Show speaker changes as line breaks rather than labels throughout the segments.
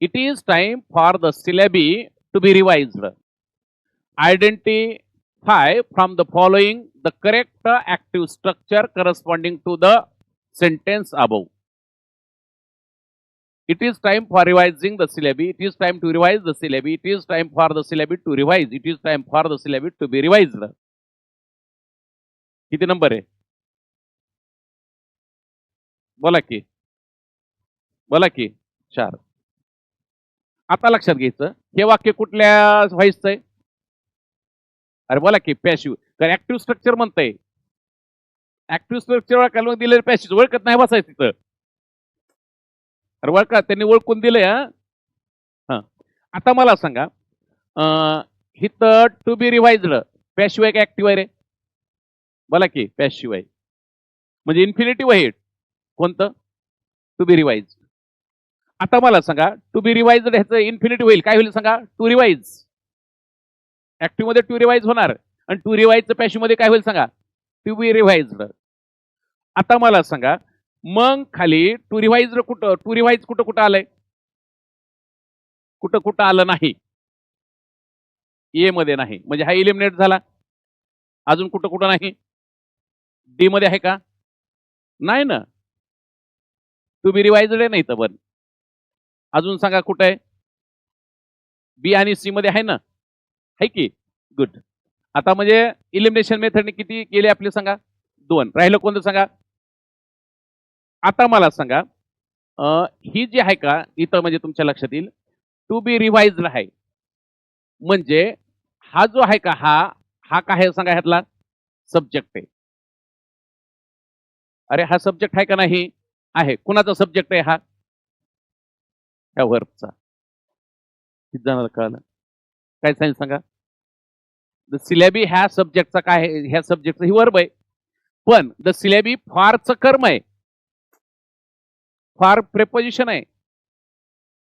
it is time for the syllabi to be revised. Identify from the following the correct active structure corresponding to the sentence above. It is time for revising the syllabi. It is time to revise the syllabi. It is time for the syllabi to revise. It is time for the syllabi to be revised. किती number आहे बोला की बोला की चार आता लक्षात घ्यायचं. हे वाक्य कुठल्या व्हायचं आहे अरे बोला की पॅशिव्ह कारण ऍक्टिव्ह स्ट्रक्चर म्हणतंय. ऍक्टिव्ह स्ट्रक्चर कालवून दिले दिलेलं ओळखत नाही बसायचं तिथं. अरे ओळखा त्यांनी ओळखून दिलंय हा? हा. आता मला सांगा अं, हिथं टू बी रिवाइज्ड पॅशिव आहे का ऍक्टिव्ह आहे रे? बोला की पॅशिव आहे. म्हणजे इन्फिनिटिव्ह आहे कोणतं? टू बी रिवाइज आता मला सांगा टू बी रिवाइज ह्याचं इन्फिनिटिव्ह होईल. काय होईल सांगा? टू रिवाइज ऍक्टिव्हमध्ये टू रिवाइज होणार. आणि टू रिवाइजचं पॅशिवमध्ये काय होईल सांगा? टू बी रिवाइज आता मला सांगा मग खाली टू रिवाइज कुठं टू रिवाइज कुठं कुठं आलंय? कुठं कुठं आलं नाही. ए मध्ये नाही. म्हणजे हा इलिमिनेट झाला. अजून कुठं कुठं नाही? डी मध्ये आहे का? नाही ना. टू बी रिवाइज नाही तर पण. अजून सांगा कुठं आहे? बी आणि सी मध्ये आहे ना? आहे की? गुड आता म्हणजे इलिमिनेशन मेथडने किती केले आपले सांगा? दोन. राहिलं कोणतं सांगा? आता मला सांगा ही जी आहे का इथं म्हणजे तुमच्या लक्षात येईल टू बी रिवाइज आहे. म्हणजे हा जो आहे का हा हा काय सांगा ह्यातला? सब्जेक्ट आहे. अरे हा सब्जेक्ट आहे का नाही? आहे. कुणाचा सब्जेक्ट आहे हा? ह्या वर्बचा किती जणांना कळलं? काय सांगितलं सांगा? द सिलेबी ह्या सब्जेक्टचा काय ह्या सब्जेक्टचं ही वर्ब आहे. पण द सिलेबी फारचं कर्म आहे. फार प्रेपोजिशन आहे.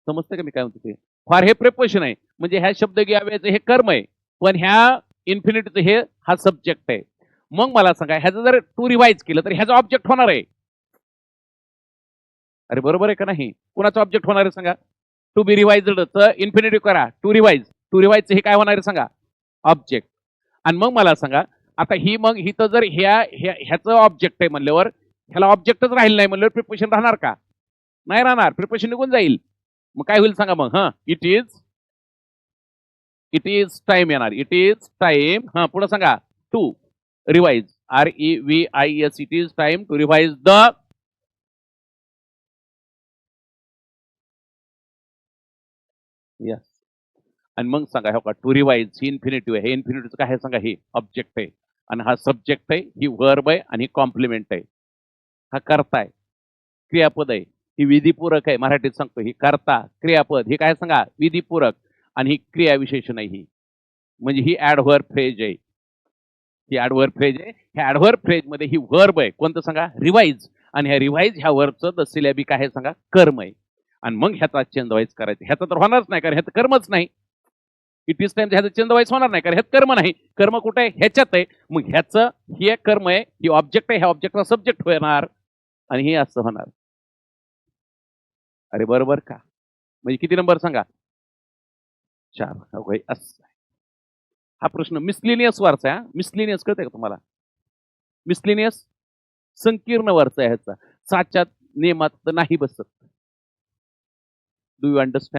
समजतं का मी काय म्हणतो ते? फार हे प्रेपोजिशन आहे. म्हणजे ह्या शब्द घ्याव्याचं हे कर्म आहे. पण ह्या इन्फिनिटीचं हे हा सब्जेक्ट आहे. मग मला सांगा ह्याचं जर टू रिवाइज केलं तर ह्याचा ऑब्जेक्ट होणार आहे. अरे बरोबर आहे का नाही? कुणाचा ऑब्जेक्ट होणार आहे सांगा? टू बी रिवाइजचं इन्फिनिटिव्ह करा. टू रिवाइज टू रिवाइजचं हे काय होणार आहे सांगा? ऑब्जेक्ट आणि मग मला सांगा आता ही मग हिथं जर ह्या ह्याचं ऑब्जेक्ट आहे म्हणल्यावर ह्याला ऑब्जेक्टच राहील नाही म्हणल्यावर प्रिपरेशन राहणार का? नाही राहणार. प्रिपरेशन निघून जाईल. मग काय होईल सांगा मग? हां it is it is time येणार. इट इज टाइम हा पुढे सांगा. To revise R E V I S it is time to revise the yes आणि मग सांगा हो का टू रिवाइज ही इन्फिनिटिव्ह आहे. हे इन्फिनिटिव्ह काय आहे सांगा? हे ऑब्जेक्ट आहे. आणि हा सब्जेक्ट आहे ही वर्ब आहे आणि कॉम्प्लिमेंट आहे. हा करताय आहे. क्रियापद आहे. ही विधीपूरक आहे. मराठीत सांगतो ही करता क्रियापद हे काय सांगा? विधीपूरक. आणि ही क्रिया विशेषण आहे ही. म्हणजे ही ऍडव्हर फ्रेज आहे. ही ऍडव्हर फ्रेज आहे. ह्या ऍडव्हर फ्रेजमध्ये ही वर्ब आहे. कोणतं सांगा? रिवाईज आणि ह्या रिवाइज ह्या वर्बचं द सिलॅबिक काय आहे सांगा? कर्म आहे. आणि मग ह्याचा चेंज वाईज करायचं. ह्याचा तर होणारच नाही कारण ह्याचं कर्मच नाही. इट इज टाइम ह्याचं चेंज वाईज होणार नाही कारण ह्यात कर्म नाही. कर्म कुठे आहे? ह्याच्यात आहे. मग ह्याचं हे कर्म आहे हे ऑब्जेक्ट आहे ह्या ऑब्जेक्टचा सब्जेक्ट होणार आणि हे असं होणार. अरे बरोबर का? म्हणजे किती नंबर सांगा? चार. असं हा प्रश्न मिसलिनियस वरचा आहे मिसलिनियस कळतंय का तुम्हाला? मिसलिनियस संकीर्ण वरचा आहे ह्याचा. साच्यात नियमात तर नाही बसत. Do you understand?